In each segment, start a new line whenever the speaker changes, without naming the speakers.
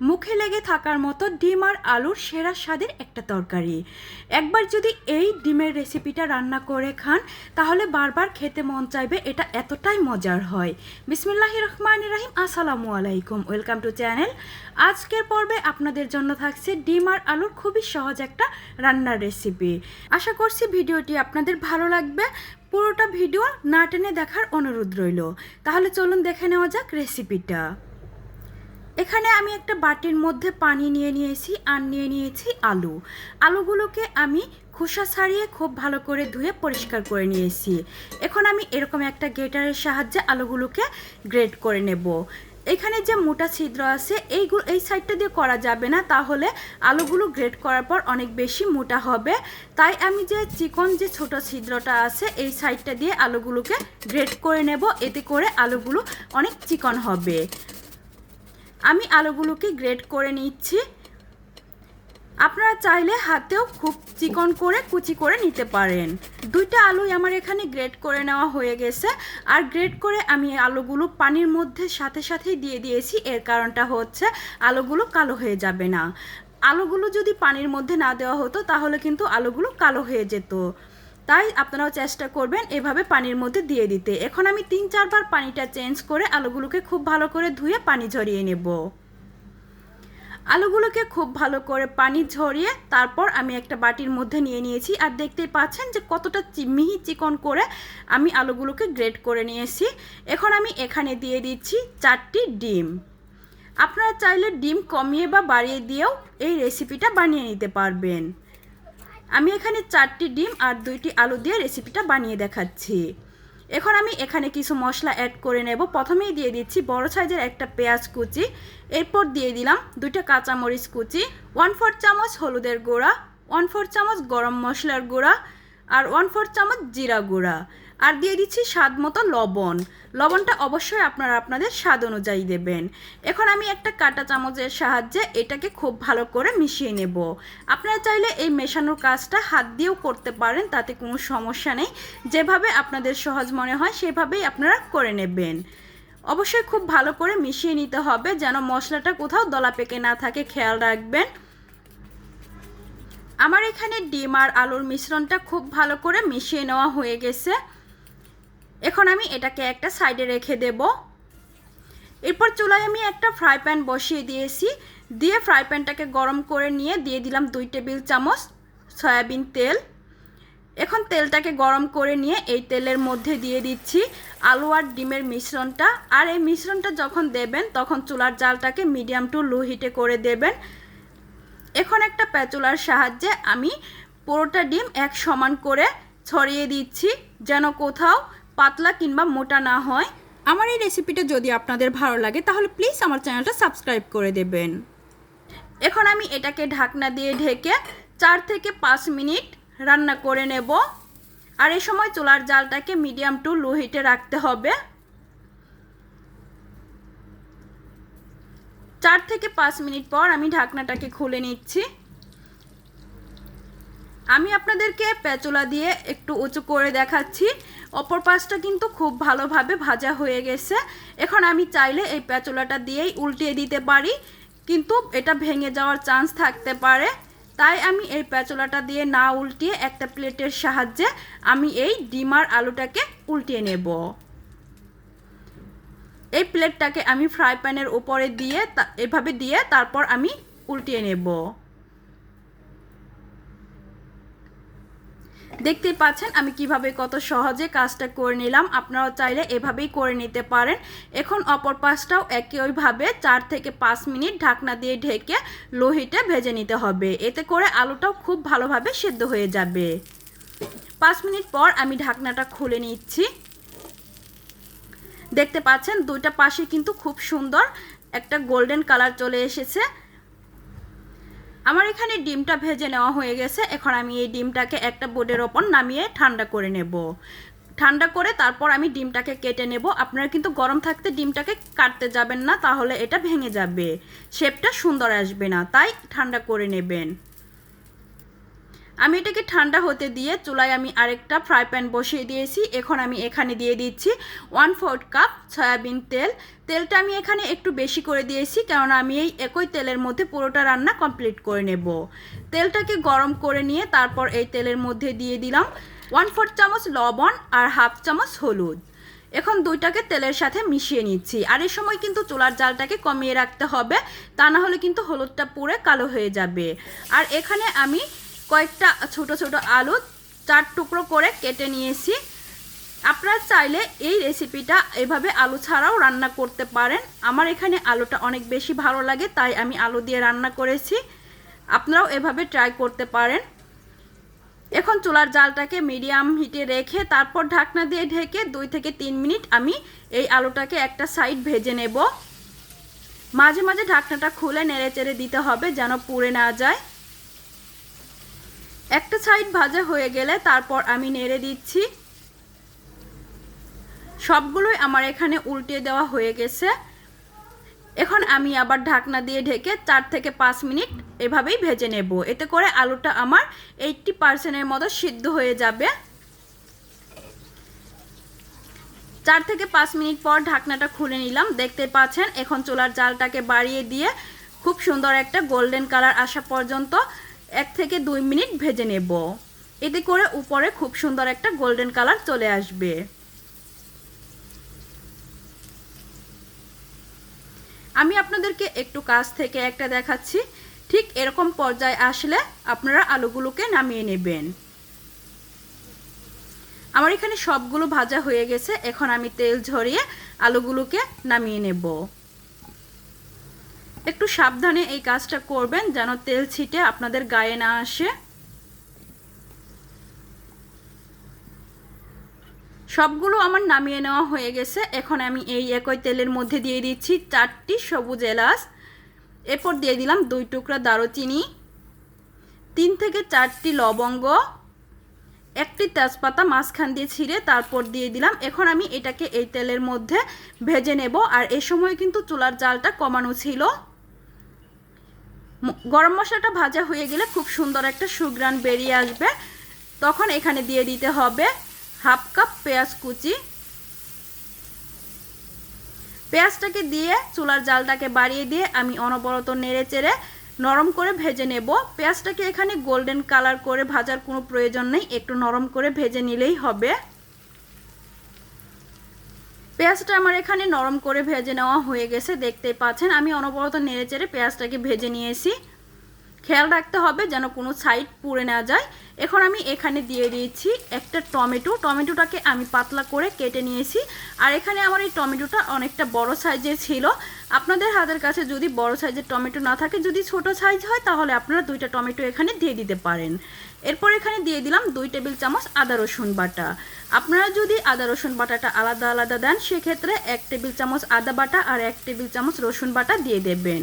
মুখে লেগে থাকার মতো ডিম আর আলুর সেরা স্বাদের একটা তরকারি। একবার যদি এই ডিমের রেসিপিটা রান্না করে খান, তাহলে বারবার খেতে মন চাইবে, এটা এতটাই মজার হয়। বিসমিল্লাহ রহমান রাহিম, আসসালামু আলাইকুম। Welcome to channel. আজকের পর্বে আপনাদের জন্য থাকছে ডিম আর আলুর খুবই সহজ একটা রান্নার রেসিপি আশা করছি ভিডিওটি আপনাদের ভালো লাগবে। পুরোটা ভিডিও না টেনে দেখার অনুরোধ রইল। তাহলে চলুন দেখে নেওয়া যাক রেসিপিটা এখানে আমি একটা বাটির মধ্যে পানি নিয়ে নিয়েছি আর নিয়ে নিয়েছি আলু। আলুগুলোকে আমি খোসা ছাড়িয়ে খুব ভালো করে ধুয়ে পরিষ্কার করে নিয়েছি। এখন আমি এরকম একটা গ্রেটারের সাহায্যে আলুগুলোকে গ্রেট করে নেব। এখানে যে মোটা ছিদ্র আছে এইগুলো এই সাইডটা দিয়ে করা যাবে না, তাহলে আলুগুলো গ্রেট করার পর অনেক বেশি মোটা হবে। তাই আমি যে চিকন যে ছোট ছিদ্রটা আছে, এই সাইডটা দিয়ে আলুগুলোকে গ্রেট করে নেব। এতে করে আলুগুলো অনেক চিকন হবে। আমি আলুগুলোকে গ্রেট করে নিচ্ছি। আপনারা চাইলে হাতেও খুব চিকন করে কুচি করে নিতে পারেন। দুইটা আলুই আমার এখানে গ্রেট করে নেওয়া হয়ে গেছে। আর গ্রেট করে আমি আলুগুলো পানির মধ্যে সাথে সাথেই দিয়ে দিয়েছি। এর কারণটা হচ্ছে আলুগুলো কালো হয়ে যাবে না। আলুগুলো যদি পানির মধ্যে না দেওয়া হতো তাহলে কিন্তু আলুগুলো কালো হয়ে যেত। তাই আপনারাও চেষ্টা করবেন এভাবে পানির মধ্যে দিয়ে দিতে। এখন আমি তিন চারবার পানিটা চেঞ্জ করে আলুগুলোকে খুব ভালো করে ধুয়ে পানি ঝরিয়ে নেব। আলুগুলোকে খুব ভালো করে পানি ঝরিয়ে তারপর আমি একটা বাটির মধ্যে নিয়ে নিয়েছি আর দেখতেই পাচ্ছেন যে কতটা মিহি চিকন করে আমি আলুগুলোকে গ্রেট করে নিয়েছি। এখন আমি এখানে দিয়ে দিচ্ছি চারটি ডিম। আপনারা চাইলে ডিম কমিয়ে বা বাড়িয়ে দিয়েও এই রেসিপিটা বানিয়ে নিতে পারবেন। আমি এখানে চারটি ডিম আর দুইটি আলু দিয়ে রেসিপিটা বানিয়ে দেখাচ্ছি। এখন আমি এখানে কিছু মশলা অ্যাড করে নেব। প্রথমেই দিয়ে দিচ্ছি বড় সাইজের একটা পেঁয়াজ কুচি। এরপর দিয়ে দিলাম দুইটা কাঁচামরিচ কুচি ওয়ান ফোর চামচ হলুদের গুঁড়া ওয়ান ফোর চামচ গরম মশলার গুঁড়া আর ওয়ান ফোর চামচ জিরা গুঁড়া। আর দিয়ে দিচ্ছি স্বাদ মতো লবণ। লবণটা অবশ্যই আপনারা আপনাদের স্বাদ অনুযায়ী দেবেন। এখন আমি একটা কাঁটা চামচের সাহায্যে এটাকে খুব ভালো করে মিশিয়ে নেব। আপনারা চাইলে এই মেশানোর কাজটা হাত দিয়েও করতে পারেন, তাতে কোনো সমস্যা নেই। যেভাবে আপনাদের সহজ মনে হয়, সেভাবেই আপনারা করে নেবেন। অবশ্যই খুব ভালো করে মিশিয়ে নিতে হবে, যেন মশলাটা কোথাও দলা পেকে না থাকে, খেয়াল রাখবেন। আমার এখানে ডিম আর আলুর মিশ্রণটা খুব ভালো করে মিশিয়ে নেওয়া হয়ে গেছে। এখন আমি এটাকে একটা সাইডে রেখে দেব। এরপর চুলায় আমি একটা ফ্রাই প্যান বসিয়ে দিয়েছি। দিয়ে ফ্রাই প্যানটাকে গরম করে নিয়ে দিয়ে দিলাম দুই টেবিল চামচ সয়াবিন তেল। এখন তেলটাকে গরম করে নিয়ে এই তেলের মধ্যে দিয়ে দিচ্ছি আলু আর ডিমের মিশ্রণটা। আর এই মিশ্রণটা যখন দেবেন, তখন চুলার জালটাকে মিডিয়াম টু লো হিটে করে দেবেন। এখন একটা প্যাচুলার সাহায্যে আমি পুরোটা ডিম এক সমান করে ছড়িয়ে দিচ্ছি, যেন কোথাও পাতলা কিংবা মোটা না হয়। আমার এই রেসিপিটা যদি আপনাদের ভালো লাগে, তাহলে প্লিজ আমার চ্যানেলটা সাবস্ক্রাইব করে দেবেন। এখন আমি এটাকে ঢাকনা দিয়ে ঢেকে চার থেকে পাঁচ মিনিট রান্না করে নেব। আর এই সময় চুলার জালটাকে মিডিয়াম টু লো হিটে রাখতে হবে। চার থেকে পাঁচ মিনিট পর আমি ঢাকনাটাকে খুলে নিচ্ছি। আমি আপনাদেরকে পেঁচুলা দিয়ে একটু উঁচু করে দেখাচ্ছি। অপর পাশটা কিন্তু খুব ভালোভাবে ভাজা হয়ে গেছে। এখন আমি চাইলে এই পেঁচুলাটা দিয়েই উল্টিয়ে দিতে পারি, কিন্তু এটা ভেঙে যাওয়ার চান্স থাকতে পারে। তাই আমি এই পেঁচুলাটা দিয়ে না উল্টিয়ে একটা প্লেটের সাহায্যে আমি এই ডিমার আলুটাকে উল্টিয়ে নেব। এই প্লেটটাকে আমি ফ্রাই প্যানের উপরে দিয়ে এভাবে দিয়ে তারপর আমি উল্টিয়ে নেব। দেখতেই পাচ্ছেন আমি কীভাবে কত সহজে কাজটা করে নিলাম। আপনারাও চাইলে এভাবেই করে নিতে পারেন। এখন অপর পাশটাও একইভাবে চার থেকে পাঁচ মিনিট ঢাকনা দিয়ে ঢেকে লোহিতে ভেজে নিতে হবে। এতে করে আলুটাও খুব ভালোভাবে সেদ্ধ হয়ে যাবে। পাঁচ মিনিট পর আমি ঢাকনাটা খুলে নিচ্ছি। দেখতে পাচ্ছেন দুইটা পাশে কিন্তু খুব সুন্দর একটা গোল্ডেন কালার চলে এসেছে। আমার এখানে ডিমটা ভেজে নেওয়া হয়ে গেছে। এখন আমি এই ডিমটাকে একটা বোর্ডের ওপর নামিয়ে ঠান্ডা করে নেব। ঠান্ডা করে তারপর আমি ডিমটাকে কেটে নেব। আপনারা কিন্তু গরম থাকতে ডিমটাকে কাটতে যাবেন না, তাহলে এটা ভেঙে যাবে। শেপটা সুন্দর আসবে না, তাই ঠান্ডা করে নেবেন। আমি এটাকে ঠান্ডা হতে দিয়ে চুলায় আমি আরেকটা ফ্রাই প্যান বসিয়ে দিয়েছি। এখন আমি এখানে দিয়ে দিচ্ছি ওয়ান ফোর্থ কাপ সয়াবিন তেল। তেলটা আমি এখানে একটু বেশি করে দিয়েছি কারণ আমি এই একই তেলের মধ্যে পুরোটা রান্না কমপ্লিট করে নেব। তেলটাকে গরম করে নিয়ে তারপর এই তেলের মধ্যে দিয়ে দিলাম ওয়ান ফোর্থ চামচ লবণ আর হাফ চামচ হলুদ। এখন দুইটাকে তেলের সাথে মিশিয়ে নিচ্ছি। আর এই সময় কিন্তু চুলার জালটাকে কমিয়ে রাখতে হবে, তা না হলে কিন্তু হলুদটা পুড়ে কালো হয়ে যাবে। আর এখানে আমি কয়েকটা ছোট ছোট আলু চার টুকরো করে কেটে নিয়েছি। আপনারা চাইলে এই রেসিপিটা এভাবে আলু ছাড়াও রান্না করতে পারেন। আমার এখানে আলুটা অনেক বেশি ভালো লাগে, তাই আমি আলু দিয়ে রান্না করেছি। আপনারাও এভাবে ট্রাই করতে পারেন। এখন চুলার জালটাকে মিডিয়াম হিটে রেখে তারপর ঢাকনা দিয়ে ঢেকে দুই থেকে তিন মিনিট আমি এই আলুটাকে একটা সাইড ভেজে নেব। মাঝে মাঝে ঢাকনাটা খুলে নেড়ে চেড়ে দিতে হবে যেন পুড়ে না যায়। একটা সাইড ভাজা হয়ে গেলে তারপর আমি নেড়ে দিচ্ছি। সবগুলোই আমার এখানে উল্টে দেওয়া হয়ে গেছে। এখন আমি আবার ঢাকনা দিয়ে ঢেকে চার থেকে পাঁচ মিনিট এভাবেই ভেজে নেব। এতে করে আলুটা আমার এইটটি পার্সেন্টের মতো সিদ্ধ হয়ে যাবে। চার থেকে পাঁচ মিনিট পর ঢাকনাটা খুলে নিলাম। দেখতে পাচ্ছেন, এখন চুলার জালটাকে বাড়িয়ে দিয়ে খুব সুন্দর একটা গোল্ডেন কালার আসা পর্যন্ত এক থেকে দুই মিনিট ভেজে নেব। এতে করে উপরে খুব সুন্দর একটা গোল্ডেন কালার চলে আসবে। আমি আপনাদেরকে একটু কাছ থেকে একটা দেখাচ্ছি। ঠিক এরকম পর্যায়ে আসলে আপনারা আলুগুলোকে নামিয়ে নেবেন। আমার এখানে সবগুলো ভাজা হয়ে গেছে। এখন আমি তেল ঝরিয়ে আলুগুলোকে নামিয়ে নেব। একটু সাবধানে এই কাজটা করবেন যেন তেল ছিটে আপনাদের গায়ে না আসে। সবগুলো আমার নামিয়ে নেওয়া হয়ে গেছে। এখন আমি এই একই তেলের মধ্যে দিয়ে দিচ্ছি চারটি সবুজ এলাচ। এরপর দিয়ে দিলাম দুই টুকরা দারুচিনি, তিন থেকে চারটি লবঙ্গ, একটি তেজপাতা মাঝখান দিয়ে ছিঁড়ে তারপর দিয়ে দিলাম। এখন আমি এটাকে এই তেলের মধ্যে ভেজে নেব। আর এ সময় কিন্তু চুলার জালটা কমানো ছিল। গরম মশলাটা ভাজা হয়ে গেলে খুব সুন্দর একটা সুগ্রান বেরিয়ে আসবে। তখন এখানে দিয়ে দিতে হবে হাফ কাপ পেঁয়াজ কুচি। পেঁয়াজটাকে দিয়ে চুলার জালটাকে বাড়িয়ে দিয়ে আমি অনবরত নেড়ে চেড়ে নরম করে ভেজে নেব। পেঁয়াজটাকে এখানে গোল্ডেন কালার করে ভাজার কোনো প্রয়োজন নেই, একটু নরম করে ভেজে নিলেই হবে। পেঁয়াজটা আমার এখানে নরম করে ভেজে নেওয়া হয়ে গেছে, দেখতেই পাচ্ছেন। আমি অনবরত নেড়ে চেড়ে পেঁয়াজটাকে ভেজে নিয়েছি। খেয়াল রাখতে হবে যেন কোনো সাইড পুড়ে না যায়। এখন আমি এখানে দিয়ে দিয়েছি একটা টমেটো। টমেটোটাকে আমি পাতলা করে কেটে নিয়েছি। আর এখানে আমার এই টমেটোটা অনেকটা বড় সাইজের ছিল। আপনাদের হাতের কাছে যদি বড় সাইজের টমেটো না থাকে, যদি ছোট সাইজ হয়, তাহলে আপনারা দুইটা টমেটো এখানে দিয়ে দিতে পারেন। এরপর এখানে দিয়ে দিলাম দুই টেবিল চামচ আদা রসুন বাটা। আপনারা যদি আদা রসুন বাটাটা আলাদা আলাদা দেন, সেক্ষেত্রে এক টেবিল চামচ আদা বাটা আর এক টেবিল চামচ রসুন বাটা দিয়ে দেবেন।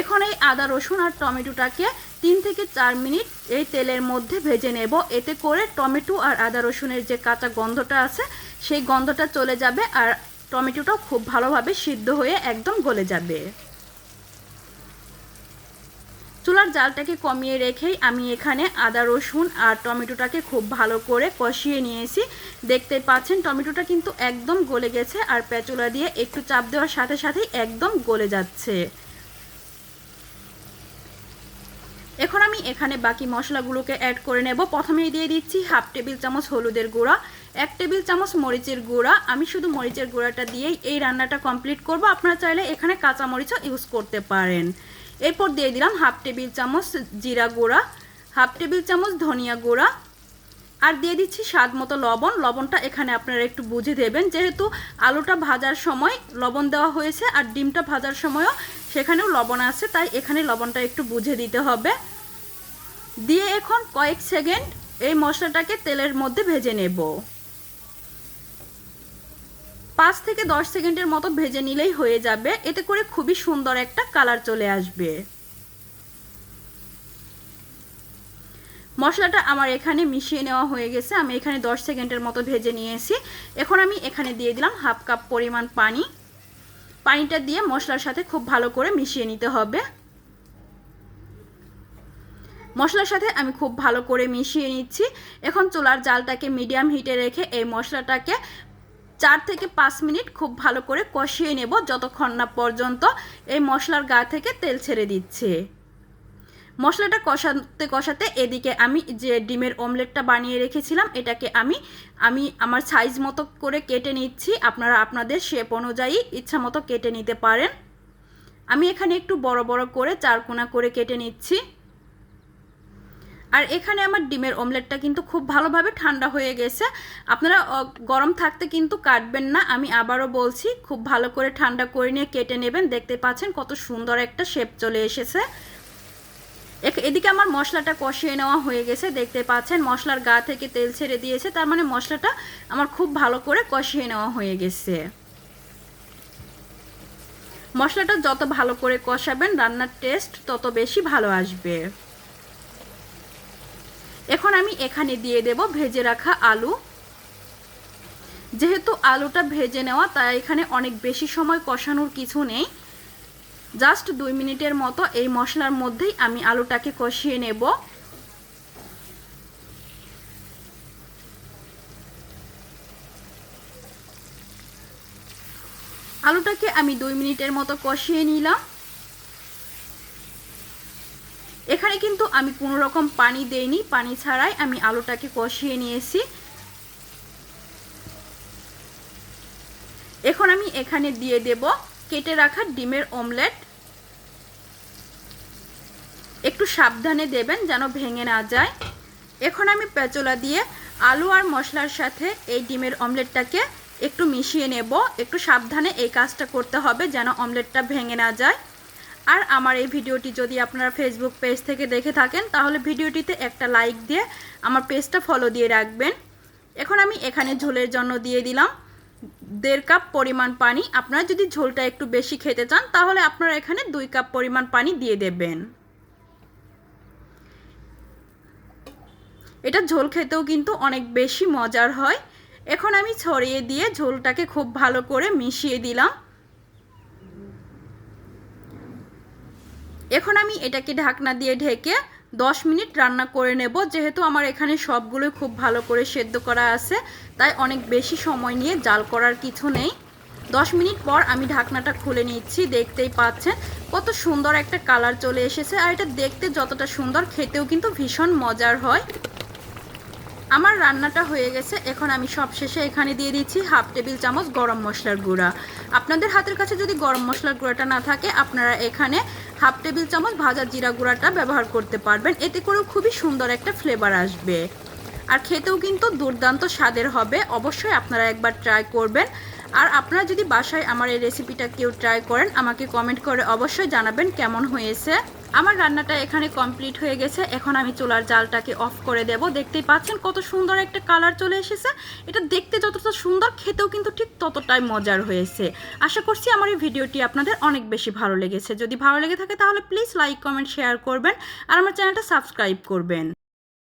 এখন এই আদা, রসুন আর টমেটোটাকে তিন থেকে চার মিনিট এই তেলের মধ্যে ভেজে নেব। এতে করে টমেটো আর আদা, রসুনের যে কাঁচা গন্ধটা আছে, সেই গন্ধটা চলে যাবে আর টমেটোটাও খুব ভালোভাবে সিদ্ধ হয়ে একদম গলে যাবে। চুলার জালটাকে কমিয়ে রেখেই আমি এখানে আদা, রসুন আর টমেটোটাকে খুব ভালো করে কষিয়ে নিয়েছি। দেখতে পাচ্ছেন, টমেটোটা কিন্তু একদম গলে গেছে আর পেঁচুলা দিয়ে একটু চাপ দেওয়ার সাথে সাথেই একদম গলে যাচ্ছে। এখন আমি এখানে বাকি মশলাগুলোকে অ্যাড করে নেব। প্রথমেই দিয়ে দিচ্ছি হাফ টেবিল চামচ হলুদের গুঁড়া, এক টেবিল চামচ মরিচের গুঁড়া। আমি শুধু মরিচের গুঁড়াটা দিয়েই এই রান্নাটা কমপ্লিট করব। আপনারা চাইলে এখানে কাঁচা মরিচও ইউজ করতে পারেন। এরপর দিয়ে দিলাম হাফ টেবিল চামচ জিরা গুঁড়া হাফ টেবিল চামচ ধনিয়া গুঁড়া। আর দিয়ে দিচ্ছি স্বাদ মতো লবণ। লবণটা এখানে আপনারা একটু বুঝে দেবেন। যেহেতু আলুটা ভাজার সময় লবণ দেওয়া হয়েছে আর ডিমটা ভাজার সময়ও সেখানেও লবণ আছে, তাই এখানে লবণটা একটু বুঝে দিতে হবে। দিয়ে এখন কয়েক সেকেন্ড এই মশলাটাকে তেলের মধ্যে ভেজে নেব। পাঁচ থেকে দশ সেকেন্ডের মতো ভেজে নিলেই হয়ে যাবে। এতে করে খুবই সুন্দর একটা কালার চলে আসবে। মশলাটা আমার এখানে মিশিয়ে নেওয়া হয়ে গেছে। আমি এখানে দশ সেকেন্ডের মতো ভেজে নিয়েছি। এখন আমি এখানে দিয়ে দিলাম হাফ কাপ পরিমাণ পানি। পানিটা দিয়ে মশলার সাথে খুব ভালো করে মিশিয়ে নিতে হবে। মশলার সাথে আমি খুব ভালো করে মিশিয়ে নিচ্ছি। এখন চুলার জালটাকে মিডিয়াম হিটে রেখে এই মশলাটাকে চার থেকে পাঁচ মিনিট খুব ভালো করে কষিয়ে নেব যতক্ষণ না পর্যন্ত এই মশলার গা থেকে তেল ছেড়ে দিচ্ছে। মশলাটা কষাতে কষাতে এদিকে আমি যে ডিমের অমলেটটা বানিয়ে রেখেছিলাম, এটাকে আমি আমি আমার সাইজ মতো করে কেটে নিচ্ছি। আপনারা আপনাদের শেপ অনুযায়ী ইচ্ছা মতো কেটে নিতে পারেন। আমি এখানে একটু বড় বড় করে চারকোনা করে কেটে নিচ্ছি। আর এখানে আমার ডিমের অমলেটটা কিন্তু খুব ভালোভাবে ঠান্ডা হয়ে গেছে। আপনারা গরম থাকতে কিন্তু কাটবেন না। আমি আবারও বলছি, খুব ভালো করে ঠান্ডা করে নিয়ে কেটে নেবেন। দেখতে পাচ্ছেন কত সুন্দর একটা শেপ চলে এসেছে। এদিকে আমার মশলাটা কষিয়ে নেওয়া হয়ে গেছে। দেখতে পাচ্ছেন মশলার গা থেকে তেল ছেড়ে দিয়েছে। তার মানে মশলাটা আমার খুব ভালো করে কষিয়ে নেওয়া হয়ে গেছে। মশলাটা যত ভালো করে কষাবেন, রান্নার টেস্ট তত বেশি ভালো আসবে। এখন আমি এখানে দিয়ে দেব ভেজে রাখা আলু। যেহেতু আলুটা ভেজে নেওয়া, তাই এখানে অনেক বেশি সময় কষানোর কিছু নেই। জাস্ট দুই মিনিটের মতো এই মশলার মধ্যেই আমি আলুটাকে কষিয়ে নেব। আলুটাকে আমি দুই মিনিটের মতো কষিয়ে নিলাম। এখানে কিন্তু আমি কোনো রকম পানি দেইনি। পানি ছাড়াই আমি আলুটাকে কষিয়ে নিয়েছি। এখন আমি এখানে দিয়ে দেব কেটে রাখা ডিমের অমলেট। একটু সাবধানে দেবেন যেন ভেঙে না যায়। এখন আমি পেঁচলা দিয়ে আলু আর মশলার সাথে এই ডিমের অমলেটটাকে একটু মিশিয়ে নেব। একটু সাবধানে এই কাজটা করতে হবে যেন অমলেটটা ভেঙে না যায়। আর আমার এই ভিডিওটি যদি আপনারা ফেসবুক পেজ থেকে দেখে থাকেন, তাহলে ভিডিওটিতে একটা লাইক দিয়ে আমার পেজটা ফলো দিয়ে রাখবেন। এখন আমি এখানে ঝোলের জন্য দিয়ে দিলাম দেড় কাপ পরিমাণ পানি। আপনারা যদি ঝোলটা একটু বেশি খেতে চান, তাহলে আপনারা এখানে দুই কাপ পরিমাণ পানি দিয়ে দেবেন। এটা ঝোল খেতেও কিন্তু অনেক বেশি মজার হয়। এখন আমি ছড়িয়ে দিয়ে ঝোলটাকে খুব ভালো করে মিশিয়ে দিলাম। এখন আমি এটাকে ঢাকনা দিয়ে ঢেকে 10 মিনিট রান্না করে নেব। যেহেতু আমার এখানে সবগুলো খুব ভালো করে সেদ্ধ করা আছে, তাই অনেক বেশি সময় নিয়ে জাল করার কিছু নেই। 10 মিনিট পর আমি ঢাকনাটা খুলে নিচ্ছি, দেখতেই পাচ্ছেন কত সুন্দর একটা কালার চলে এসেছে। আর এটা দেখতে যতটা সুন্দর, খেতেও কিন্তু ভীষণ মজার হয়। আমার রান্নাটা হয়ে গেছে, এখন আমি সব শেষে এখানে দিয়ে দিচ্ছি হাফ টেবিল চামচ গরম মশলার গুঁড়া। আপনাদের হাতের কাছে যদি গরম মশলার গুঁড়াটা না থাকে, আপনারা এখানে হাফ টেবিল চামচ ভাজা জিরা গুঁড়াটা ব্যবহার করতে পারবেন। এতে করেও খুবই সুন্দর একটা ফ্লেভার আসবে। আর খেতেও কিন্তু দুর্দান্ত স্বাদের হবে। অবশ্যই আপনারা একবার ট্রাই করবেন। আর আপনারা যদি বাসায় আমার এই রেসিপিটা কেউ ট্রাই করেন, আমাকে কমেন্ট করে অবশ্যই জানাবেন কেমন হয়েছে। আমার রান্নাটা এখানে কমপ্লিট হয়ে গেছে। এখন আমি চুলার জালটাকে অফ করে দেব। দেখতেই পাচ্ছেন কত সুন্দর একটা কালার চলে এসেছে। এটা দেখতে যতটা সুন্দর, খেতেও কিন্তু ঠিক ততটাই মজার হয়েছে। আশা করছি আমার এই ভিডিওটি আপনাদের অনেক বেশি ভালো লেগেছে। যদি ভালো লেগে থাকে তাহলে প্লিজ লাইক কমেন্ট শেয়ার করবেন। আর আমার চ্যানেলটা সাবস্ক্রাইব করবেন।